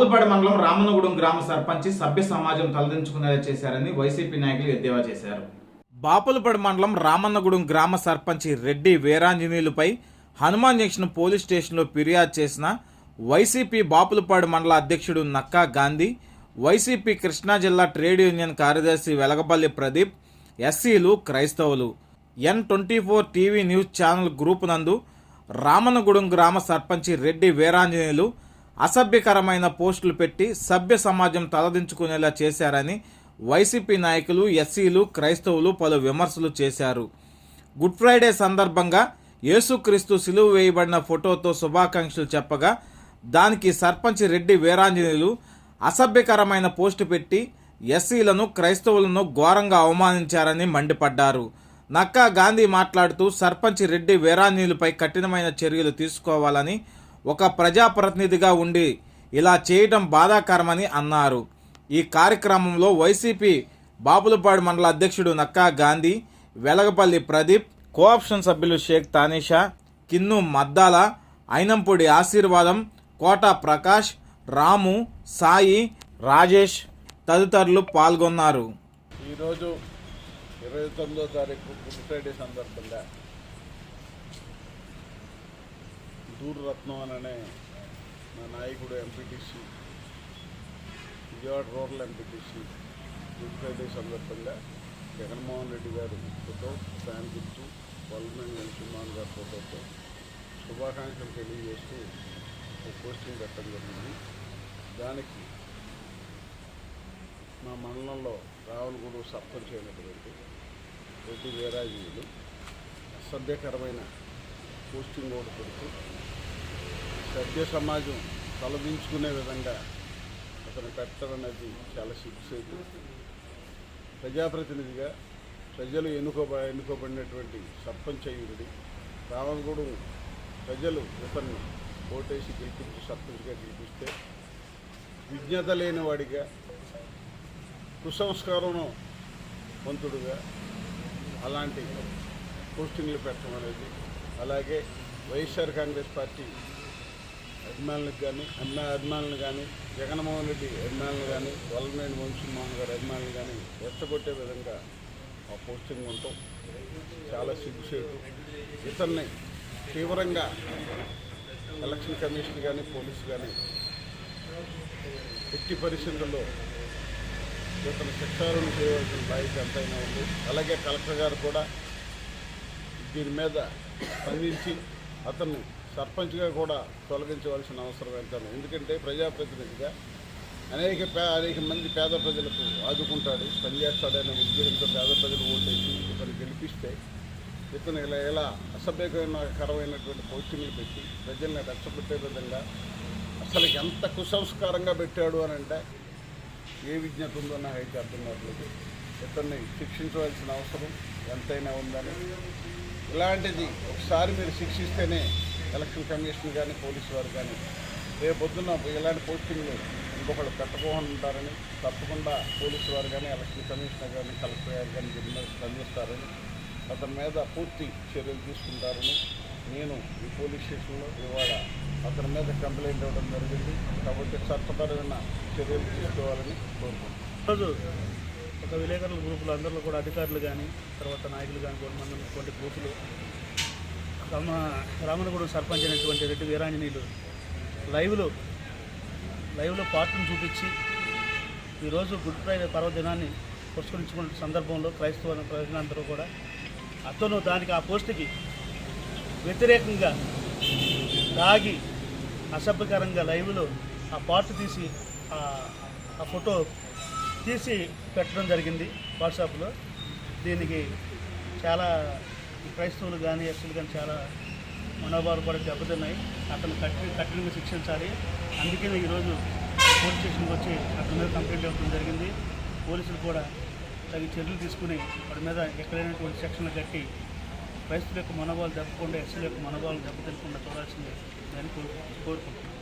బాపులపాడు మండలం రామన్నగూడెం గ్రామ సర్పంచి సభ్య సమాజం తలదించుకునేలా చేశారని వైసీపీ నాయకులు ఎద్దేవా చేశారు. బాపులపాడు మండలం రామన్నగూడెం గ్రామ సర్పంచి రెడ్డి వీరాంజనేయులపై హనుమాన్ జంక్షన్ పోలీస్ స్టేషన్లో ఫిర్యాదు చేసిన వైసీపీ బాపులపాడు మండల అధ్యక్షుడు నక్కా గాంధీ వైసీపీ కృష్ణా జిల్లా ట్రేడ్ యూనియన్ కార్యదర్శి వెలగపల్లి ప్రదీప్ ఎస్సీలు క్రైస్తవులు. N twenty four TV news channel group నందు రామన్నగూడెం గ్రామ సర్పంచి రెడ్డి వీరాంజనేయులు అసభ్యకరమైన పోస్టులు పెట్టి సభ్య సమాజం తలదించుకునేలా చేశారని వైసీపీ నాయకులు ఎస్సీలు క్రైస్తవులు పలు విమర్శలు చేశారు. గుడ్ ఫ్రైడే సందర్భంగా యేసుక్రీస్తు సిలువు వేయబడిన ఫోటోతో శుభాకాంక్షలు చెప్పగా దానికి సర్పంచ్ రెడ్డి వీరాంజనేయులు అసభ్యకరమైన పోస్టు పెట్టి ఎస్సీలను క్రైస్తవులను ఘోరంగా అవమానించారని మండిపడ్డారు. నక్కా గాంధీ మాట్లాడుతూ సర్పంచ్ రెడ్డి వీరాంజనేయులపై కఠినమైన చర్యలు తీసుకోవాలని ఒక ప్రజాప్రతినిధిగా ఉండి ఇలా చేయటం బాధాకరమని అన్నారు. ఈ కార్యక్రమంలో వైసీపీ బాపులపాడు మండల అధ్యక్షుడు నక్కా గాంధీ వెలగపల్లి ప్రదీప్ కోఆప్షన్ సభ్యులు షేక్ తానిషా కిన్ను మద్దాల అయినంపూడి ఆశీర్వాదం కోట ప్రకాష్ రాము సాయి రాజేష్ తదితరులు పాల్గొన్నారు. ఈరోజు ఇరవై తొమ్మిదో తారీఖు గుడ్ ఫ్రైడే సందర్భంగా దూరు రత్నం అనే మా నాయకుడు MPTC Vijayawada rural MPTC good Friday సందర్భంగా జగన్మోహన్ రెడ్డి గారు ఫోటో ఫ్యాన్ గుర్తు వల్లమేని నరసింహన్ గారి ఫోటోతో శుభాకాంక్షలు తెలియజేస్తూ ఒక పోస్టింగ్ పెట్టడం జరిగింది. దానికి మా మండలంలో రావులగూడు సర్పంచ్ అయినటువంటి రెడ్డి వీరాజీయులు అసభ్యకరమైన పోస్టింగ్ ఒకటి పెడుతూ సభ్య సమాజం తలదించుకునే విధంగా అతను పెట్టడం అనేది చాలా సిగ్గుసేపు ప్రజాప్రతినిధిగా ప్రజలు ఎన్నుకోబ ఎన్నుకోబడినటువంటి సర్పంచ్ అయ్యుడి రావణగూడెం ప్రజలు ఇతన్ని ఓటేసి గెలిపించి సర్పంచ్గా గెలిపిస్తే విజ్ఞత లేని వాడిగా కుసంస్కారం వంతుడుగా అలాంటి పోస్టింగ్లు పెట్టడం అనేది అలాగే వైఎస్ఆర్ కాంగ్రెస్ పార్టీ అభిమానులకు కానీ అభిమా అభిమానులు కానీ జగన్మోహన్ రెడ్డి అభిమానులు కానీ వల్లనేని వంశీమోహన్ గారి అభిమానులు కానీ రెచ్చగొట్టే విధంగా ఆ పోస్టింగ్ ఉంటాం చాలా సిగ్గుసేటు ఇతన్ని తీవ్రంగా ఎలక్షన్ కమిషన్ కానీ పోలీసు కానీ ఎట్టి పరిస్థితుల్లో ఇతను శిక్షారణ చేయవలసిన బాధ్యత ఎంతైనా ఉంది. అలాగే కలెక్టర్ గారు కూడా దీని మీద స్పందించి అతన్ని సర్పంచ్గా కూడా తొలగించవలసిన అవసరం ఎంతైనా ఎందుకంటే ప్రజాప్రతినిధిగా అనేక పే అనేక మంది పేద ప్రజలకు ఆదుకుంటాడు. పనిచేస్తాడనే ఉద్దేశంతో పేద ప్రజలు ఓటేసి ఇతను గెలిపిస్తే ఇతను ఇలా ఇలా అసభ్యకరమైనటువంటి పోస్టింగ్లు పెట్టి ప్రజల్ని రక్షపెట్టే విధంగా అసలు ఎంత కుసంస్కారంగా పెట్టాడు అని అంటే ఏ విజ్ఞత ఉందో నాకైతే అర్థం కావట్లేదు. ఇతన్ని శిక్షించవలసిన అవసరం ఎంతైనా ఉందని. ఇలాంటిది ఒకసారి మీరు శిక్షిస్తేనే ఎలక్షన్ కమిషన్ కానీ పోలీసు వారు కానీ రేపొద్దున ఇలాంటి పోస్టింగ్లు ఇంకొకళ్ళు పెట్టకుండా ఉంటారని తప్పకుండా పోలీసు వారు కానీ ఎలక్షన్ కమిషనర్ కానీ కలెక్టర్ గారు కానీ దీని మీద స్పందిస్తారని అతని మీద పూర్తి చర్యలు తీసుకుంటారని నేను ఈ పోలీస్ స్టేషన్లో ఇవాళ అతని మీద కంప్లైంట్ ఇవ్వడం జరిగింది. కాబట్టి చట్టపరమైన చర్యలు తీసుకోవాలని కోరుకుంటున్నాను. ఈరోజు ఒక విలేకరుల గ్రూపులు అందరిలో కూడా అధికారులు కానీ తర్వాత నాయకులు కానీ కొంతమంది కొన్ని గ్రూపులు రామ రామనగూడెం సర్పంచ్ అయినటువంటి రెడ్డి వీరాంజనీయులు లైవ్లో లైవ్లో పాటను చూపించి ఈరోజు గుడ్ ఫ్రైడే పర్వదినాన్ని పురస్కరించుకున్న సందర్భంలో క్రైస్తవ ప్రజలందరూ కూడా అతను దానికి ఆ పోస్టుకి వ్యతిరేకంగా తాగి అసభ్యకరంగా లైవ్లో ఆ పార్ట్ తీసి ఆ- ఆ ఫోటో తీసి పెట్టడం జరిగింది వాట్సాప్లో. దీనికి చాలా క్రైస్తవులు కానీ ఎస్సులు కానీ చాలా మనోభావాలు కూడా దెబ్బతిన్నాయి. అతను కఠిన కఠినంగా శిక్షించాలి. అందుకే ఈరోజు పోలీస్ స్టేషన్కి వచ్చి అతని మీద కంప్లైంట్ ఇవ్వడం జరిగింది. పోలీసులు కూడా తగిన చర్యలు తీసుకుని వాడి మీద ఎక్కడైనటువంటి సెక్షన్లు కట్టి క్రైస్తుల యొక్క మనోభావాలు దెబ్బకుండా ఎస్సుల యొక్క మనోభావాలు దెబ్బతినకుండా చూడాల్సిందే అని కోరుకుంటున్నాను.